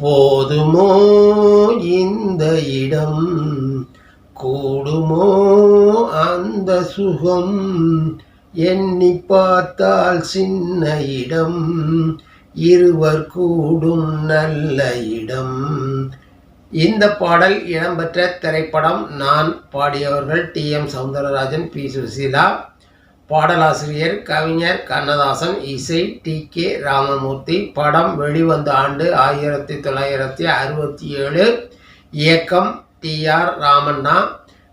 போதுமோ இந்த இடம்? கூடுமோ அந்த சுகம்? எண்ணி பார்த்தால் சின்ன இடம். இருவர் கூடும் நல்ல இடம். இந்த பாடல் இடம்பெற்ற திரைப்படம் நான் பாடியவர்கள் T M Soundararajan P Susheela பாடலாசிரியர் கவிஞர் கண்ணதாசன் இசை டி. கே. ராமமூர்த்தி. படம் வெளிவந்த ஆண்டு ஆயிரத்தி தொள்ளாயிரத்தி அறுபத்தி ஏழு. இயக்கம் டி. ஆர். ராமண்ணா.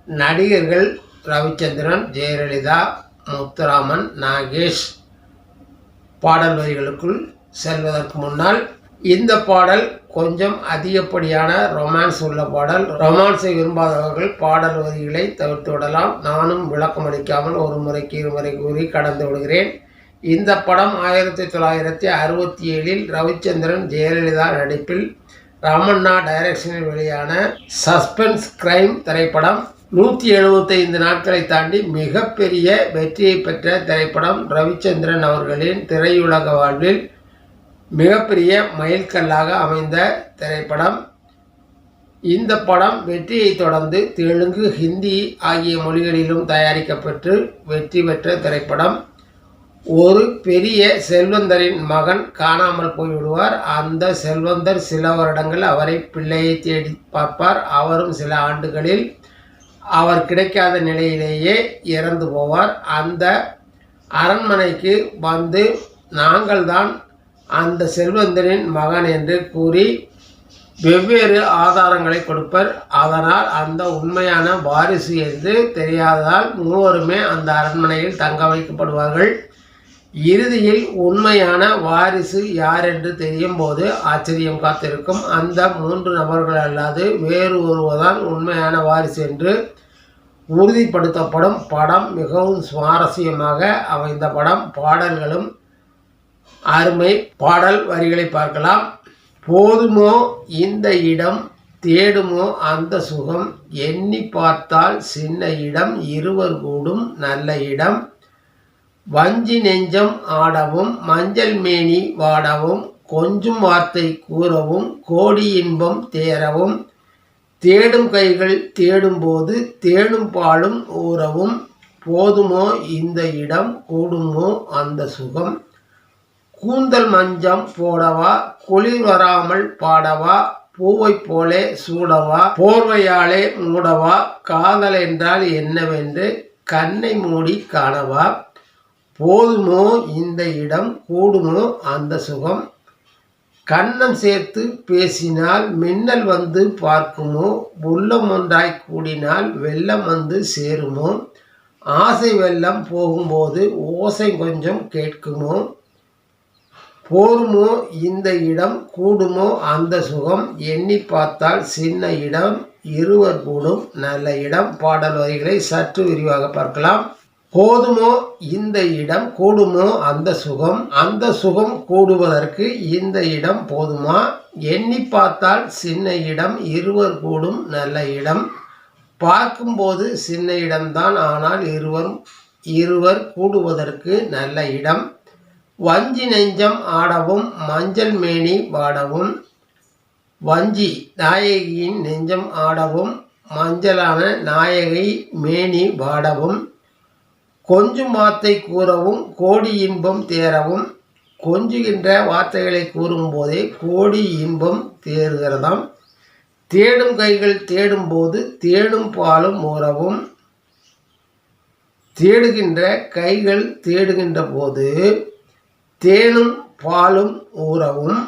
நடிகர்கள் ரவிச்சந்திரன் ஜெயலலிதா முத்துராமன் நாகேஷ். பாடல் வரிகளுக்குள் செல்வதற்கு முன்னால் இந்த பாடல் கொஞ்சம் அதிகப்படியான ரொமான்ஸ் உள்ள பாடல். ரொமான்ஸை விரும்பாதவர்கள் பாடல் வரிகளை தவிர்த்து விடலாம். நானும் விளக்கம் அளிக்காமல் ஒரு முறைக்கு இருமுறை கூறி கடந்து விடுகிறேன். இந்த படம் ஆயிரத்தி தொள்ளாயிரத்தி அறுபத்தி ஏழில் ரவிச்சந்திரன் ஜெயலலிதா நடிப்பில் ராமண்ணா டைரக்ஷனில் வெளியான சஸ்பென்ஸ் கிரைம் திரைப்படம். நூற்றி எழுபத்தைந்து நாட்களை தாண்டி மிகப்பெரிய வெற்றியை பெற்ற திரைப்படம் ரவிச்சந்திரன் அவர்களின் திரையுலக வாழ்வில் மிகப்பெரிய மைல்கல்லாக அமைந்த திரைப்படம். இந்த படம் வெற்றியை தொடர்ந்து தெலுங்கு ஹிந்தி ஆகிய மொழிகளிலும் தயாரிக்கப்பட்டு வெற்றி பெற்ற திரைப்படம். ஒரு பெரிய செல்வந்தரின் மகன் காணாமல் போய்விடுவார். அந்த செல்வந்தர் சில வருடங்கள் அவரை பிள்ளையை தேடி பார்ப்பார். அவரும் சில ஆண்டுகளில் அவர் கிடைக்காத நிலையிலேயே இறந்து போவார். அந்த அரண்மனைக்கு வந்து நாங்கள்தான் அந்த செல்வந்தரின் மகன் என்று கூறி வெவ்வேறு ஆதாரங்களை கொடுப்பர். அதனால் அந்த உண்மையான வாரிசு என்று தெரியாததால் மூவருமே அந்த அரண்மனையில் தங்க வைக்கப்படுவார்கள். இறுதியில் உண்மையான வாரிசு யார் என்று தெரியும் போது ஆச்சரியம் காத்திருக்கும். அந்த மூன்று நபர்கள் அல்லாது வேறு ஒருவர்தான் உண்மையான வாரிசு என்று உறுதிப்படுத்தப்படும் படம் மிகவும் சுவாரஸ்யமாக அமைந்த படம். பாடல்களும் அருமை பாடல் வரிகளை பார்க்கலாம். போதுமோ இந்த இடம் தேடுமோ அந்த சுகம். எண்ணி பார்த்தால் சின்ன இடம் இருவர் கூடும் நல்ல இடம். வஞ்சி நெஞ்சம் ஆடவும் மஞ்சள் மேனி வாடவும் கொஞ்சம் வார்த்தை கூறவும் கோடி இன்பம் தேரவும் தேடும் கைகள் தேடும்போது தேடும் பாலும் ஊறவும். போதுமோ இந்த இடம் கூடுமோ அந்த சுகம். கூந்தல் மஞ்சம் போடவா குளிர் வராமல் பாடவா பூவைப் போலே சூடவா போர்வையாலே மூடவா காதல் என்றால் என்னவென்று கண்ணை மூடி காணவா. போதுமோ இந்த இடம் கூடுமோ அந்த சுகம். கண்ணம் சேர்த்து பேசினால் மின்னல் வந்து பார்க்குமோ உள்ளம் ஒன்றாய் கூடினால் வெள்ளம் வந்து சேருமோ. ஆசை வெள்ளம் போகும்போது ஓசை கொஞ்சம் கேட்குமோ. போருமோ இந்த இடம் கூடுமோ அந்த சுகம்? எண்ணி பார்த்தால் சின்ன இடம் இருவர் கூடும் நல்ல இடம். பாடல் வரிகளை சற்று விரிவாக பார்க்கலாம். போதுமோ இந்த இடம் கூடுமோ அந்த சுகம்? அந்த சுகம் கூடுவதற்கு இந்த இடம் போதுமா? எண்ணி பார்த்தால் சின்ன இடம் இருவர் கூடும் நல்ல இடம். பார்க்கும்போது சின்ன இடம்தான் ஆனால் இருவரும் இருவர் கூடுவதற்கு நல்ல இடம். வஞ்சி நெஞ்சம் ஆடவும் மஞ்சள் மேனி வாடவும் வஞ்சி நாயகியின் நெஞ்சம் ஆடவும் மஞ்சளான நாயகி மேனி வாடவும் கொஞ்சும் வார்த்தை கூறவும் கோடி இன்பம் தேரவும் கொஞ்சுகின்ற வார்த்தைகளை கூறும்போதே கோடி இன்பம் தேறுகிறதாம். தேடும் கைகள் தேடும்போது தேடும் பாலும் ஊறவும் தேடுகின்ற கைகள் தேடுகின்ற போது தேனும் பாலும் ஊறவும்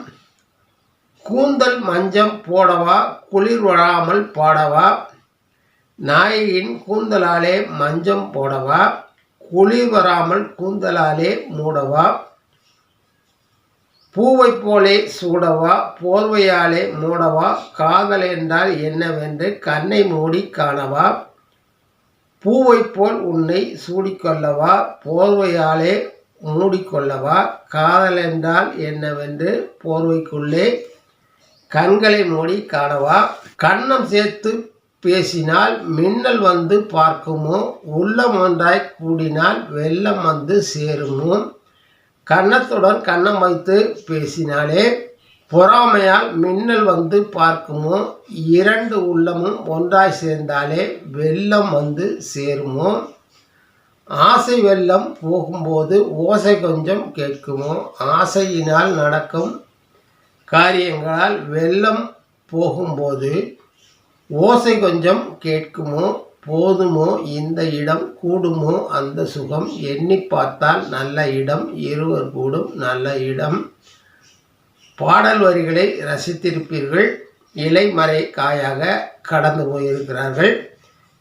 கூந்தல் மஞ்சம் போடவா குளிர் வராமல் பாடவா நாயகின் கூந்தலாலே மஞ்சம் போடவா குளிர் வராமல் கூந்தலாலே மூடவா பூவைப் போலே சூடவா போர்வையாலே மூடவா காதல் என்றால் என்னவென்று கண்ணை மூடி காணவா பூவைப் போல் உன்னை சூடிக்கொள்ளவா போர்வையாலே மூடிக்கொள்ளவா? காதல் என்றால் என்னவென்று போர்வைக்குள்ளே கண்களை மூடி காணவா? கண்ணம் சேர்த்து பேசினால் மின்னல் வந்து பார்க்குமோ? உள்ளம் ஒன்றாய் கூடினால் வெள்ளம் வந்து சேருமோ? கன்னத்துடன் கண்ணம் வைத்து பேசினாலே பொறாமையால் மின்னல் வந்து பார்க்குமோ? இரண்டு உள்ளமும் ஒன்றாய் சேர்ந்தாலே வெள்ளம் வந்து சேருமோ? ஆசை வெள்ளம் போகும்போது ஓசை கொஞ்சம் கேட்குமோ? ஆசையினால் நடக்கும் காரியங்களால் வெள்ளம் போகும்போது ஓசை கொஞ்சம் கேட்குமோ? போதுமோ? இந்த இடம் கூடுமோ? அந்த சுகம் எண்ணி பார்த்தால் நல்ல இடம் இருவர் கூடும் நல்ல இடம். பாடல் வரிகளை ரசித்திருப்பீர்கள். இலைமறை காயாக கடந்து போயிருக்கிறார்கள்.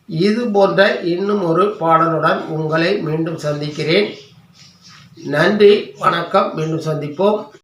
இது போன்ற இன்னும் ஒரு பாடலுடன் உங்களை மீண்டும் சந்திக்கிறேன். நன்றி வணக்கம். மீண்டும் சந்திப்போம்.